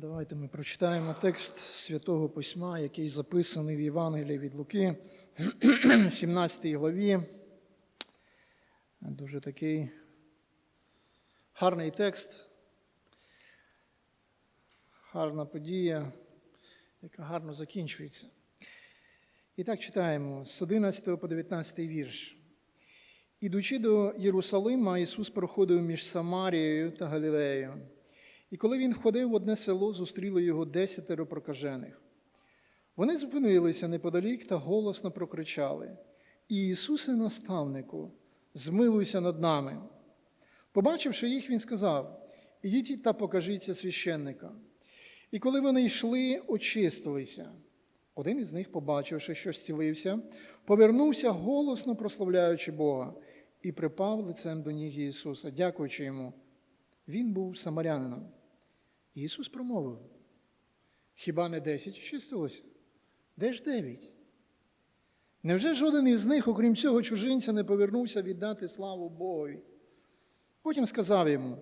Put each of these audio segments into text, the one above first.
Давайте ми прочитаємо текст Святого Письма, який записаний в Євангелії від Луки, 17 главі. Дуже такий гарний текст, гарна подія, яка гарно закінчується. І так читаємо з 11 по 19 вірш. Ідучи до Єрусалима, Ісус проходив між Самарією та Галілеєю. І коли він входив в одне село, зустріли його десятеро прокажених. Вони зупинилися неподалік та голосно прокричали: Ісусе, наставнику, змилуйся над нами. Побачивши їх, він сказав: Ідіть та покажіться священника. І коли вони йшли, очистилися. Один із них, побачивши, що зцілився, повернувся, голосно прославляючи Бога, і припав лицем до ніг Ісуса, дякуючи йому. Він був самарянином. Ісус промовив: Хіба не десять очистилося? Де ж дев'ять? Невже жоден із них, окрім цього чужинця, не повернувся віддати славу Богові? Потім сказав йому: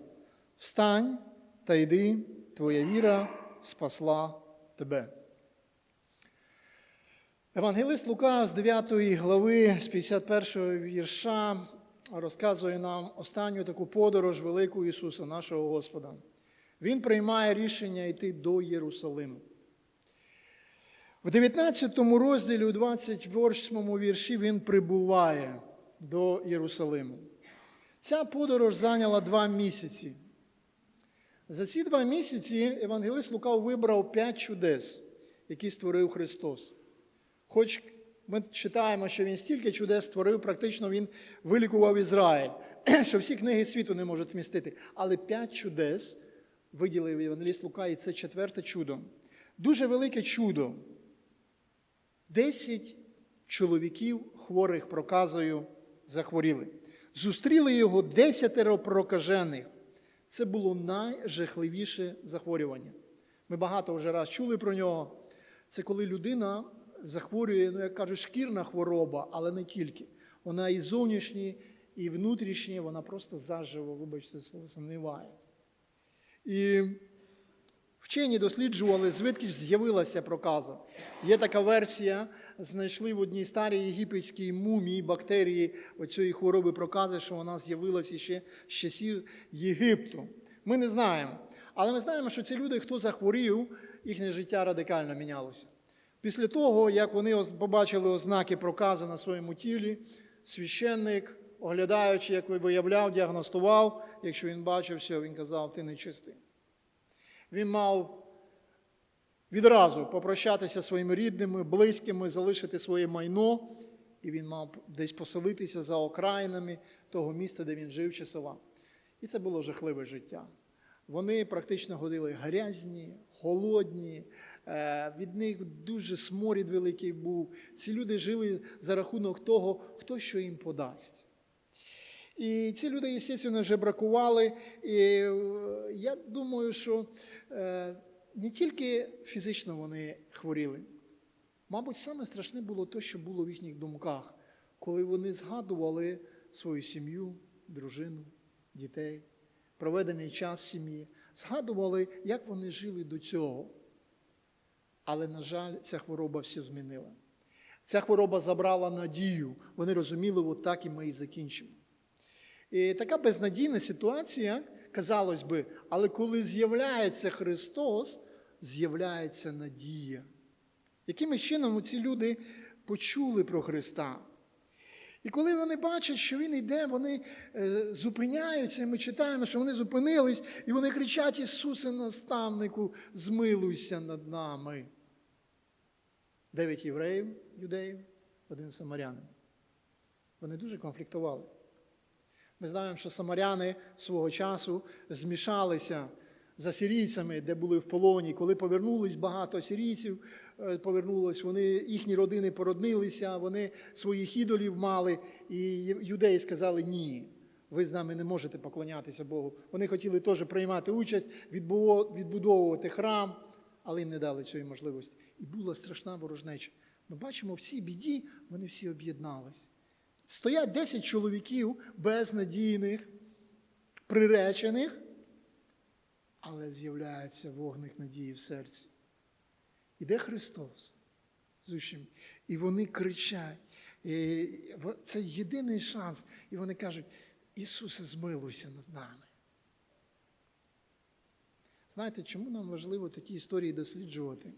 Встань та йди, твоя віра спасла тебе. Евангелист Лука з 9 глави, з 51 вірша, розказує нам останню таку подорож велику Ісуса, нашого Господа. Він приймає рішення йти до Єрусалиму. В 19 розділі, у 28 вірші, він прибуває до Єрусалиму. Ця подорож зайняла два місяці. За ці два місяці Евангелист Лука вибрав п'ять чудес, які створив Христос. Хоч ми читаємо, що він стільки чудес створив, практично він вилікував Ізраїль, що всі книги світу не можуть вмістити. Але п'ять чудес виділив Євангеліст Лука, і це четверте чудо. Дуже велике чудо. Десять чоловіків, хворих проказою, захворіли. Зустріли його десятеро прокажених. Це було найжахливіше захворювання. Ми багато вже раз чули про нього. Це коли людина захворює, ну, як кажуть, шкірна хвороба, але не тільки. Вона і зовнішні, і внутрішні, вона просто заживо, вибачте, слово, заниває. І вчені досліджували, звідки ж з'явилася проказа. Є така версія, знайшли в одній старій єгипетській мумії бактерії оцієї хвороби прокази, що вона з'явилася ще з часів Єгипту. Ми не знаємо. Але ми знаємо, що ці люди, хто захворів, їхнє життя радикально мінялося. Після того, як вони побачили ознаки прокази на своєму тілі, священник, оглядаючи, як виявляв, діагностував, якщо він бачив все, він казав, ти нечистий. Він мав відразу попрощатися своїми рідними, близькими, залишити своє майно, і він мав десь поселитися за окраїнами того міста, де він жив чи села. І це було жахливе життя. Вони практично ходили грязні, голодні, від них дуже сморід великий був. Ці люди жили за рахунок того, хто що їм подасть. І ці люди, звісно, вже бракували. І я думаю, що не тільки фізично вони хворіли. Мабуть, саме страшне було те, що було в їхніх думках, коли вони згадували свою сім'ю, дружину, дітей, проведений час в сім'ї, згадували, як вони жили до цього. Але, на жаль, ця хвороба все змінила. Ця хвороба забрала надію. Вони розуміли, от так і ми і закінчимо. І така безнадійна ситуація, казалось би, але коли з'являється Христос, з'являється надія. Яким чином ці люди почули про Христа? І коли вони бачать, що Він йде, вони зупиняються, і ми читаємо, що вони зупинились, і вони кричать: Ісусе, наставнику, змилуйся над нами. Дев'ять євреїв, юдеїв, один самарянин. Вони дуже конфліктували. Ми знаємо, що самаряни свого часу змішалися з асирійцями, де були в полоні. Коли повернулись багато асирійців, повернулось, вони, їхні родини породнилися, вони своїх ідолів мали, і юдеї сказали ні. Ви з нами не можете поклонятися Богу. Вони хотіли теж приймати участь, відбудовувати храм, але їм не дали цієї можливості. І була страшна ворожнеча. Ми бачимо, в цій біді вони всі об'єднались. Стоять 10 чоловіків безнадійних, приречених, але з'являється вогник надії в серці. Іде Христос з учнями, і вони кричать. І Це єдиний шанс. І вони кажуть: Ісусе, змилуйся над нами. Знаєте, чому нам важливо такі історії досліджувати?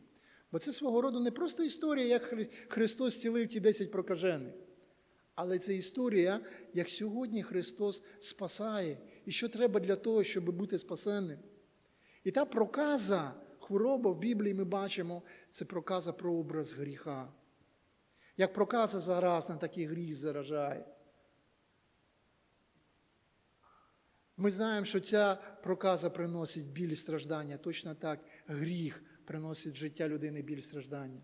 Бо це свого роду не просто історія, як Христос зцілив ті 10 прокажених. Але це історія, як сьогодні Христос спасає, і що треба для того, щоб бути спасенним. І та проказа, хвороба в Біблії ми бачимо, це проказа про образ гріха. Як проказа заразна, так і гріх заражає. Ми знаємо, що ця проказа приносить біль страждання. Точно так гріх приносить життя людини біль страждання.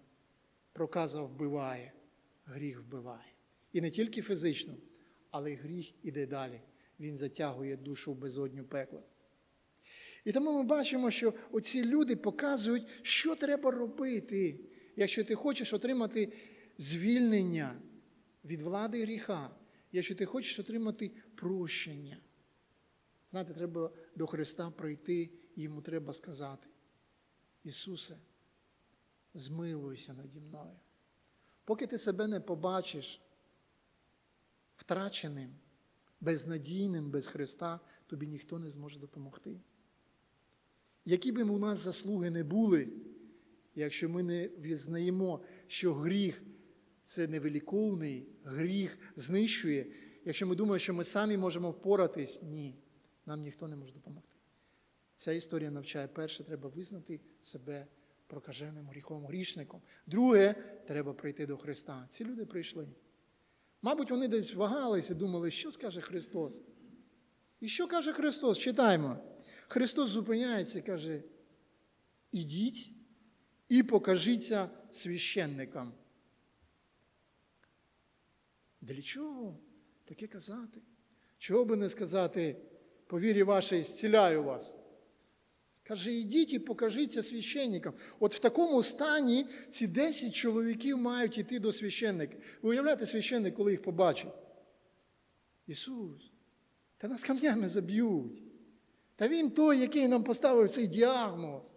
Проказа вбиває, гріх вбиває. І не тільки фізично, але й гріх іде далі. Він затягує душу в безодню пекла. І тому ми бачимо, що оці люди показують, що треба робити, якщо ти хочеш отримати звільнення від влади гріха, якщо ти хочеш отримати прощення. Знаєте, треба до Христа прийти, і йому треба сказати: Ісусе, змилуйся наді мною. Поки ти себе не побачиш втраченим, безнадійним без Христа, тобі ніхто не зможе допомогти. Які б у нас заслуги не були, якщо ми не відзнаємо, що гріх це невеликовний, гріх знищує, якщо ми думаємо, що ми самі можемо впоратись, ні, нам ніхто не може допомогти. Ця історія навчає, перше, треба визнати себе прокаженим гріхом, грішником. Друге, треба прийти до Христа. Ці люди прийшли. Мабуть, вони десь вагалися думали, що скаже Христос. І що каже Христос? Читаємо. Христос зупиняється і каже: ідіть і покажіться священникам. Для чого таке казати? Чого би не сказати, по вірі вашій зціляю вас? Каже, ідіть і покажіться священникам. От в такому стані ці 10 чоловіків мають йти до священника. Ви уявляєте, священник, коли їх побачить? Ісус, та нас камнями заб'ють. Та він той, який нам поставив цей діагноз.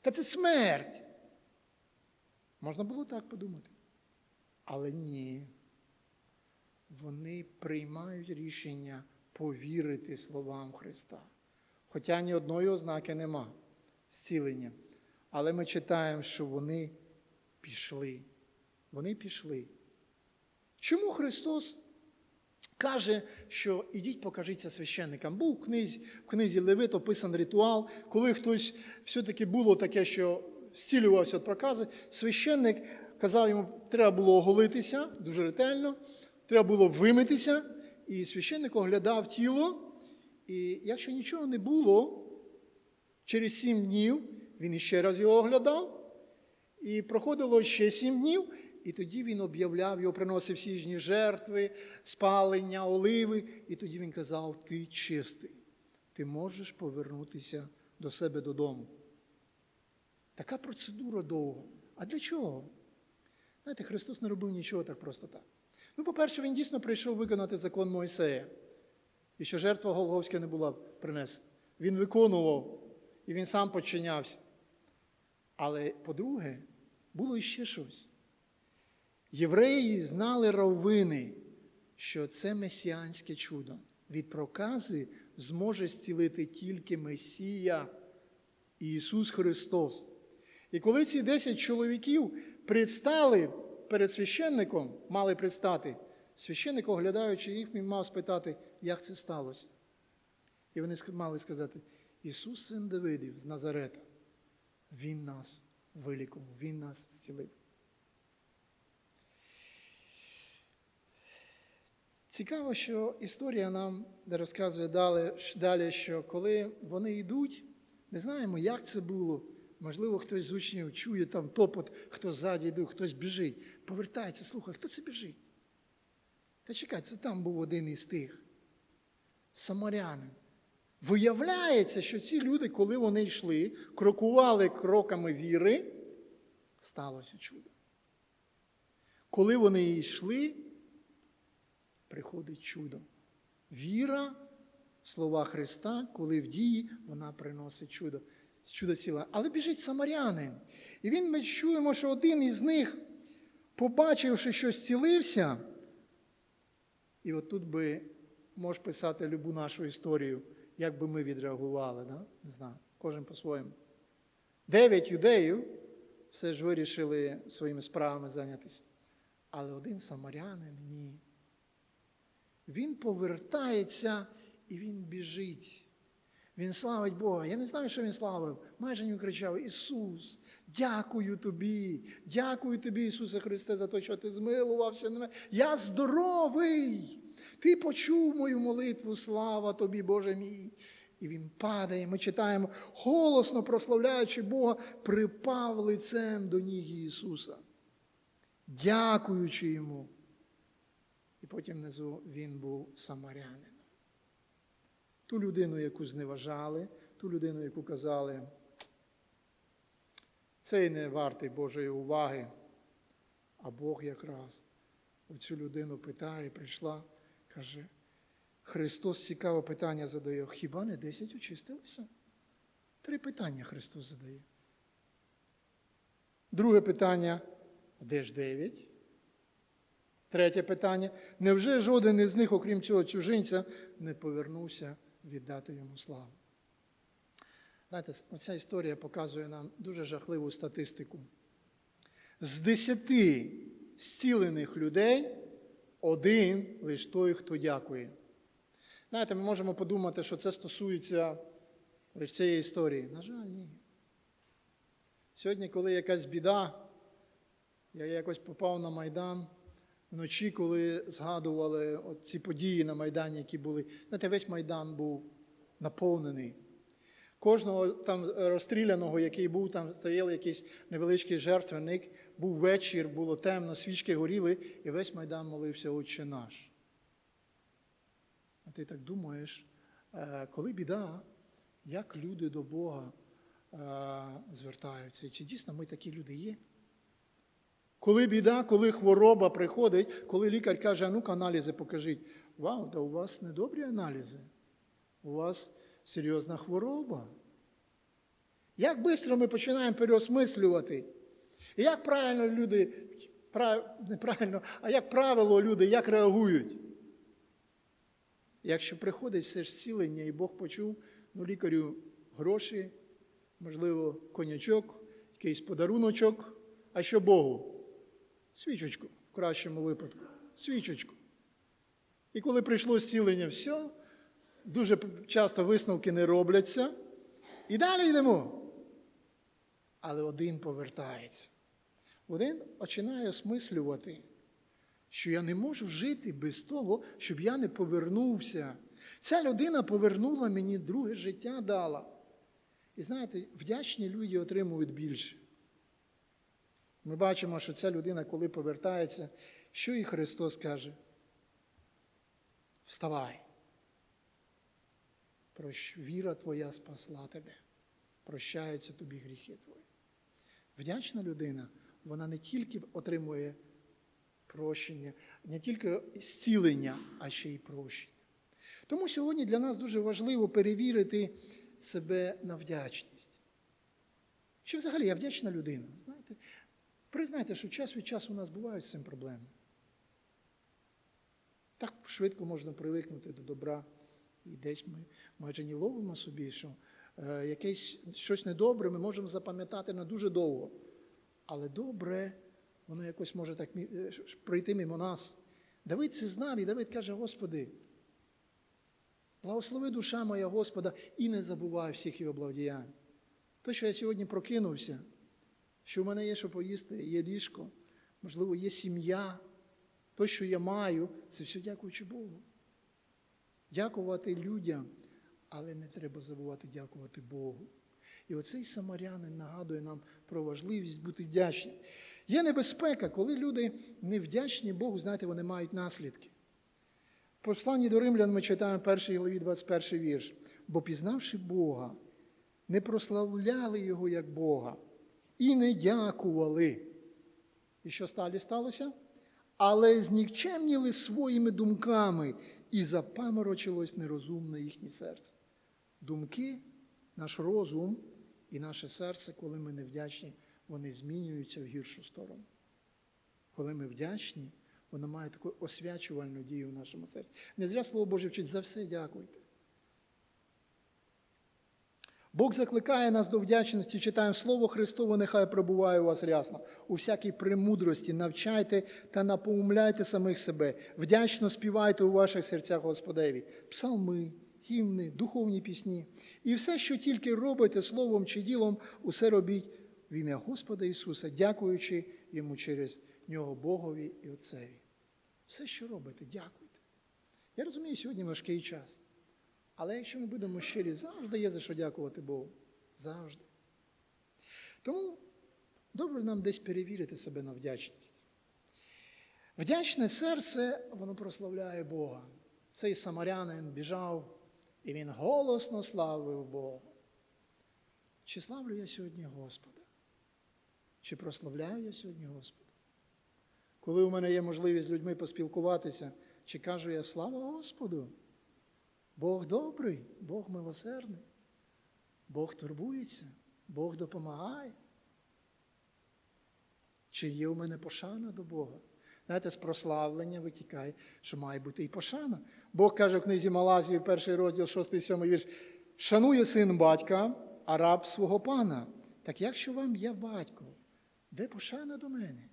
Та це смерть. Можна було так подумати. Але ні. Вони приймають рішення повірити словам Христа. Хоча ні одної ознаки нема зцілення. Але ми читаємо, що вони пішли. Вони пішли. Чому Христос каже, що ідіть покажіться священникам? Був в книзі, в книзі Левит описаний ритуал, коли хтось все-таки було таке, що зцілювався від прокази, священник казав йому, треба було оголитися дуже ретельно, треба було вимитися, і священник оглядав тіло. І якщо нічого не було, через сім днів він іще раз його оглядав, і проходило ще сім днів, і тоді він об'являв його, приносив всі жертви, спалення, оливи, і тоді він казав: Ти чистий, ти можеш повернутися до себе додому. Така процедура довга. А для чого? Знаєте, Христос не робив нічого так просто так. Ну, по-перше, Він дійсно прийшов виконати закон Мойсея і що жертва Голговська не була принесена. Він виконував і він сам подчинявся. Але, по-друге, було іще щось. Євреї знали раввини, що це месіанське чудо. Від прокази зможе зцілити тільки Месія Ісус Христос. І коли ці 10 чоловіків предстали перед священником, мали предстати, священник, оглядаючи їх, він мав спитати, як це сталося. І вони мали сказати: Ісус, син Давидів з Назарета, Він нас вилікував, Він нас зцілив. Цікаво, що історія нам розказує далі, що коли вони йдуть, не знаємо, як це було. Можливо, хтось з учнів чує там топот, хто ззаді йде, хтось біжить. Повертається, слухай, хто це біжить? Та чекай, це там був один із тих самарянин. Виявляється, що ці люди, коли вони йшли, крокували кроками віри, сталося чудо. Коли вони йшли, приходить чудо. Віра слова Христа, коли в дії вона приносить чудо. Чудо ціла. Але біжить самарянин. І він ми чуємо, що один із них, побачивши, що зцілився, і от тут би можеш писати любу нашу історію, як би ми відреагували, да? не знаю, кожен по-своєму. Дев'ять юдеїв все ж вирішили своїми справами зайнятися. Але один самарянин ні. Він повертається і він біжить. Він славить Бога. Я не знаю, що він славив. Майже він кричав: Ісус, дякую тобі, дякую тобі, Ісусе Христе, за те, що ти змилувався на мене. Я здоровий. Ти почув мою молитву, слава тобі, Боже мій. І він падає. Ми читаємо, голосно прославляючи Бога, припав лицем до ніг Ісуса, дякуючи йому. І потім внизу він був самарянином. Ту людину, яку зневажали, ту людину, яку казали, цей не вартий Божої уваги, а Бог якраз оцю людину питає, прийшла, каже, Христос цікаве питання задає, хіба не десять очистилися? Три питання Христос задає. Друге питання, де ж дев'ять? Третє питання. Невже жоден із них, окрім цього чужинця, не повернувся віддати йому славу? Знаєте, оця історія показує нам дуже жахливу статистику. З десяти зцілених людей один лише той, хто дякує. Знаєте, ми можемо подумати, що це стосується лише цієї історії. На жаль, ні. Сьогодні, коли якась біда, я якось попав на Майдан вночі, коли згадували ці події на Майдані, які були. Знаєте, весь Майдан був наповнений. Кожного там розстріляного, який був, там стояв якийсь невеличкий жертвенник, був вечір, було темно, свічки горіли, і весь Майдан молився Отче наш. А ти так думаєш, е, коли біда, як люди до Бога е, звертаються? Чи дійсно ми такі люди є? Коли біда, коли хвороба приходить, коли лікар каже, а ну-ка аналізи покажіть. Вау, та у вас недобрі аналізи. У вас серйозна хвороба. Як швидко ми починаємо переосмислювати? Як правильно люди, неправильно, а як правило люди, як реагують? Якщо приходить все ж зцілення, і Бог почув, ну лікарю гроші, можливо, конячок, якийсь подаруночок, а що Богу? Свічечку в кращому випадку. Свічечку. І коли прийшло зцілення, все, дуже часто висновки не робляться. І далі йдемо. Але один повертається. Один починає осмислювати, що я не можу жити без того, щоб я не повернувся. Ця людина повернула мені друге життя дала. І знаєте, вдячні люди отримують більше. Ми бачимо, що ця людина, коли повертається, що і Христос каже? Вставай. Віра твоя спасла тебе. Прощаються тобі гріхи твої. Вдячна людина, вона не тільки отримує прощення, не тільки зцілення, а ще й прощення. Тому сьогодні для нас дуже важливо перевірити себе на вдячність. Чи взагалі я вдячна людина? Знаєте, Признайте, що час від часу у нас бувають з цим проблеми. Так швидко можна привикнути до добра. І десь ми майже не ловимо собі, що е, якесь щось недобре ми можемо запам'ятати на дуже довго. Але добре, воно якось може так е, прийти мимо нас. Давид це знав, і Давид каже, Господи, благослови душа моя Господа і не забувай всіх його благодіянь. То, що я сьогодні прокинувся що в мене є що поїсти, є ліжко, можливо, є сім'я. То, що я маю, це все дякуючи Богу. Дякувати людям, але не треба забувати дякувати Богу. І оцей самарянин нагадує нам про важливість бути вдячним. Є небезпека, коли люди невдячні Богу, знаєте, вони мають наслідки. В посланні до римлян ми читаємо 1 главі 21 вірш. Бо пізнавши Бога, не прославляли Його як Бога і не дякували. І що сталі сталося? Але знікчемніли своїми думками, і запаморочилось нерозумне їхнє серце. Думки, наш розум і наше серце, коли ми невдячні, вони змінюються в гіршу сторону. Коли ми вдячні, воно має таку освячувальну дію в нашому серці. Не зря Слово Боже вчить за все дякуйте. Бог закликає нас до вдячності, читаємо Слово Христове, нехай пробуває у вас рясно. У всякій премудрості навчайте та напоумляйте самих себе. Вдячно співайте у ваших серцях Господеві. Псалми, гімни, духовні пісні. І все, що тільки робите словом чи ділом, усе робіть в ім'я Господа Ісуса, дякуючи Йому через Нього Богові і Отцеві. Все, що робите, дякуйте. Я розумію, сьогодні важкий час. Але якщо ми будемо щирі, завжди є за що дякувати Богу. Завжди. Тому добре нам десь перевірити себе на вдячність. Вдячне серце, воно прославляє Бога. Цей самарянин біжав, і він голосно славив Бога. Чи славлю я сьогодні Господа? Чи прославляю я сьогодні Господа? Коли у мене є можливість з людьми поспілкуватися, чи кажу я слава Господу? Бог добрий, Бог милосердний, Бог турбується, Бог допомагає. Чи є у мене пошана до Бога? Знаєте, з прославлення витікає, що має бути і пошана. Бог каже в книзі Малазії, перший розділ, 6-7 вірш, шанує син батька, а раб свого пана. Так якщо вам є батько, де пошана до мене?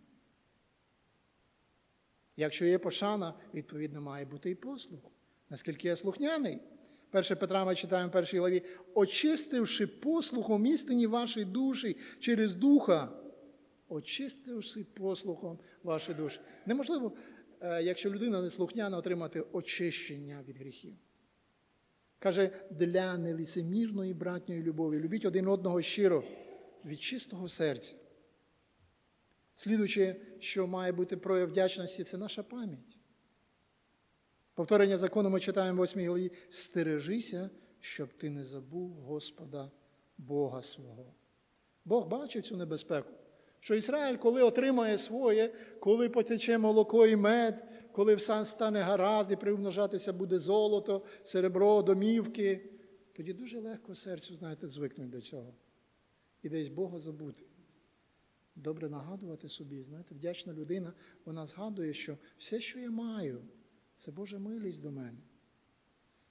Якщо є пошана, відповідно, має бути і послух. Наскільки я слухняний? 1 Петра ми читаємо в першій главі, очистивши послухом істині вашої душі через духа, очистивши послухом ваші душі. Неможливо, е, якщо людина не слухняна, отримати очищення від гріхів. Каже, для нелицемірної братньої любові. Любіть один одного щиро, від чистого серця. Слідуючи, що має бути прояв вдячності, це наша пам'ять. Повторення закону ми читаємо в 8 главі. Стережися, щоб ти не забув Господа Бога свого. Бог бачив цю небезпеку, що Ізраїль, коли отримає своє, коли потече молоко і мед, коли все стане гаразд і примножатися буде золото, серебро, домівки, тоді дуже легко серцю, знаєте, звикнуть до цього. І десь Бога забути. Добре нагадувати собі, знаєте, вдячна людина, вона згадує, що все, що я маю, це Божа милість до мене.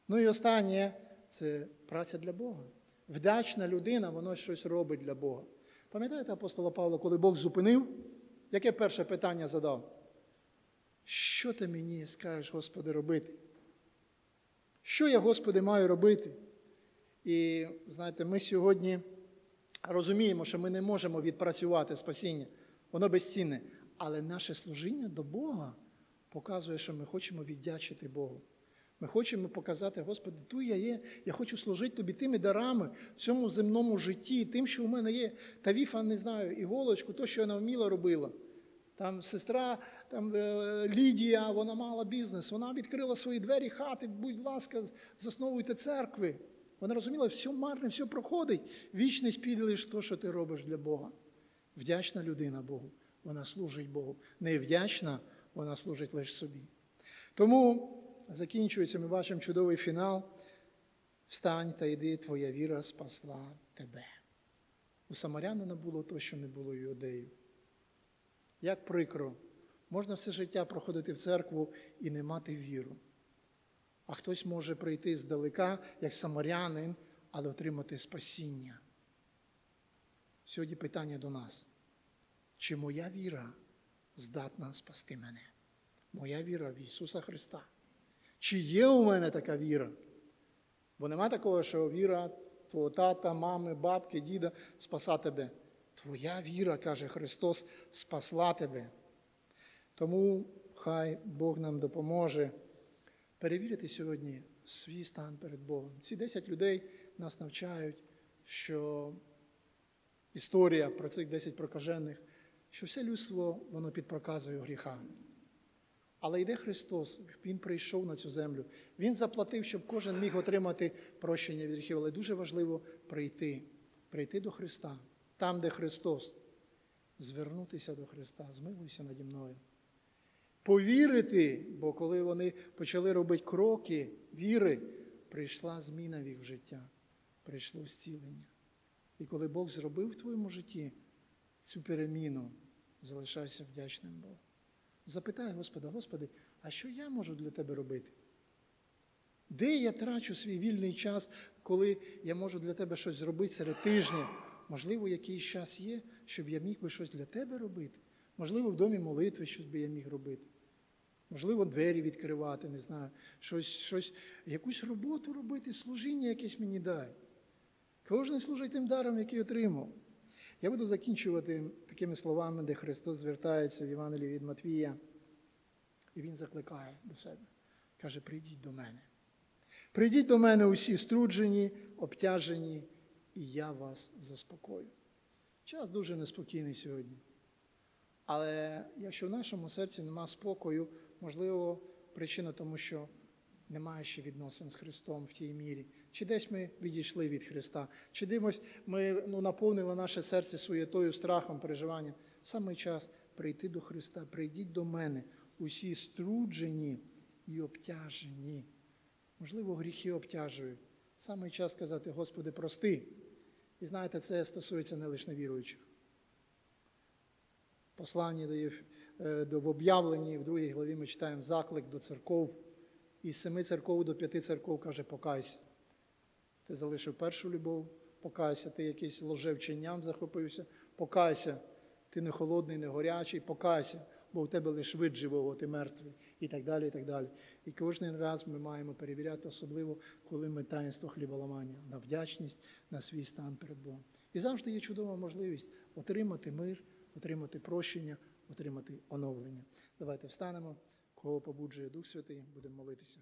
Ну і останнє це праця для Бога. Вдячна людина, вона щось робить для Бога. Пам'ятаєте апостола Павла, коли Бог зупинив, яке перше питання задав? Що ти мені скажеш, Господи, робити? Що я, Господи, маю робити? І знаєте, ми сьогодні розуміємо, що ми не можемо відпрацювати спасіння, воно безцінне. Але наше служіння до Бога показує, що ми хочемо віддячити Богу. Ми хочемо показати, Господи, ту я є, я хочу служити тобі тими дарами в цьому земному житті, тим, що у мене є. Та віфа, не знаю, іголочку, то, що вона вміла робила. Там сестра там, е, Лідія, вона мала бізнес, вона відкрила свої двері хати, будь ласка, засновуйте церкви. Вона розуміла, все марне, все проходить. Вічність піде лише то, що ти робиш для Бога. Вдячна людина Богу, вона служить Богу. Невдячна, вона служить лише собі. Тому закінчується, ми бачимо чудовий фінал. Встань та йди, твоя віра спасла тебе. У самарянина було то, що не було іудеїв. Як прикро, можна все життя проходити в церкву і не мати віру. А хтось може прийти здалека, як самарянин, але отримати спасіння. Сьогодні питання до нас. Чи моя віра здатна спасти мене? Моя віра в Ісуса Христа. Чи є у мене така віра? Бо нема такого, що віра твого тата, мами, бабки, діда спаса тебе. Твоя віра, каже Христос, спасла тебе. Тому хай Бог нам допоможе перевірити сьогодні свій стан перед Богом. Ці 10 людей нас навчають, що історія про цих 10 прокажених, що все людство воно під проказою гріха. Але йде Христос, Він прийшов на цю землю. Він заплатив, щоб кожен міг отримати прощення від гріхів. Але дуже важливо прийти, прийти до Христа, там, де Христос, звернутися до Христа, змилуйся наді мною. повірити, бо коли вони почали робити кроки віри, прийшла зміна в їх життя, прийшло зцілення. І коли Бог зробив в твоєму житті цю переміну, залишайся вдячним Богу. Запитай Господа, Господи, а що я можу для Тебе робити? Де я трачу свій вільний час, коли я можу для тебе щось зробити серед тижня? Можливо, якийсь час є, щоб я міг би щось для тебе робити. Можливо, в домі молитви щось би я міг робити. Можливо, двері відкривати, не знаю, щось, щось, якусь роботу робити, служіння якесь мені дай. Кожен служить тим даром, який отримав. Я буду закінчувати такими словами, де Христос звертається в Євангелії від Матвія, і Він закликає до себе. Каже: прийдіть до мене. Прийдіть до мене усі струджені, обтяжені, і я вас заспокою. Час дуже неспокійний сьогодні. Але якщо в нашому серці нема спокою, можливо, причина тому, що немає ще відносин з Христом в тій мірі. Чи десь ми відійшли від Христа, чи димось ми ну, наповнили наше серце суєтою, страхом, переживанням. Саме час прийти до Христа, прийдіть до мене, усі струджені і обтяжені. Можливо, гріхи обтяжують. Саме час сказати, Господи, прости. І знаєте, це стосується не лише невіруючих. Посланні до, е, до в об'явленні в другій главі ми читаємо заклик до церков. Із семи церков до п'яти церков каже, покайся. Ти залишив першу любов, покайся, ти якийсь лжевченням захопився, покайся, ти не холодний, не горячий, покайся, бо у тебе лише вид живого, ти мертвий, і так далі. І так далі. І кожен раз ми маємо перевіряти, особливо, коли ми таїнство хліболамання, на вдячність, на свій стан перед Богом. І завжди є чудова можливість отримати мир, отримати прощення, отримати оновлення. Давайте встанемо, кого побуджує Дух Святий, будемо молитися.